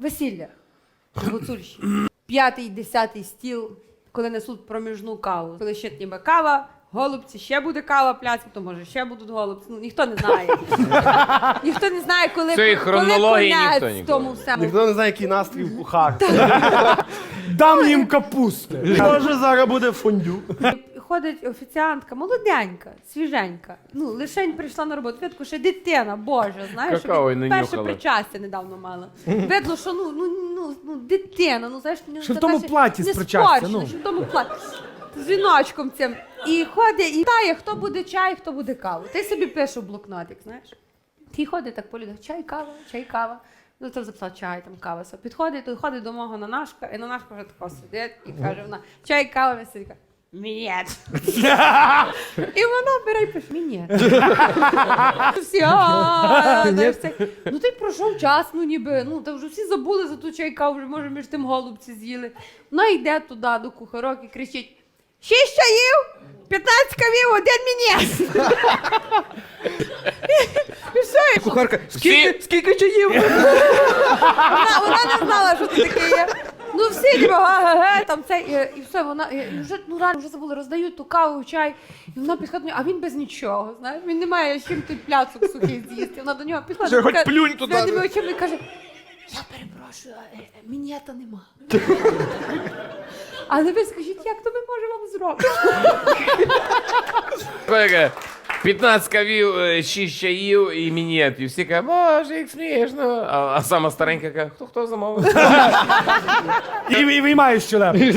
Весілля. Гуцульщина. П'ятий, десятий стіл, коли несуть проміжну каву. Коли ще ніби кава, голубці, ще буде кава пляцка, то може ще будуть голубці. Ну ніхто не знає. ніхто не знає, коли, Цієї хронології ніхто ніколи. тому всьому. Ніхто не знає, який настрій в кухарці. Дам їм капусти. Може, зараз буде фондю. Ходить офіціантка, молоденька, свіженька. Ну, лишень прийшла на роботу. Видко, ще дитина, боже, знаєш, Какао не перше нюхала. причастя недавно мала. Видно, що ну, ну, ну, ну дитина, ну знаєш, ну, Що в тому наче платі з не причастя, ну. що в тому платі. З віночком цим. І ходить, і питає, хто буде чай, хто буде каву. Ти собі пишеш в блокнотик, знаєш. І ходить так по людях, чай, кава, чай, кава. Ну, там записав чай, там кава. все. Підходить, то ходить до мого нанашка, і нанашка вже тако сидить і каже вона, чай, кава, каже, Мінет. І вона бере і пише, мінет. Всі, «А, знаєш, це. Ну ти пройшов час, ну ніби, ну та вже всі забули за ту чай, каву, вже може між тим голубці з'їли. Вона йде туди до кухарок і кричить, шість чаїв, 15 кавів, один мінет. І все, і Кухарка, Всі- скільки чаїв? вона, вона не знала, що це таке є. Ну всі ніби га-га-га, там це, і, і все, вона і вже ну рано вже забули, роздають ту каву, чай, і вона підходить, а він без нічого, знаєш, він не має з чим той пляцок сухий з'їсти. Вона до нього підходить, Вже хоч плюнь туди. сльозними очима і каже, я перепрошую, а, е, е, мінета нема. Але ви скажіть, як то ми можемо вам зробити? Каже, 15 кавів, 6 чаїв і мінет. І всі кажуть, боже, як смішно. А, а сама старенька каже, хто хто замовив? І, і виймаєш щелеп.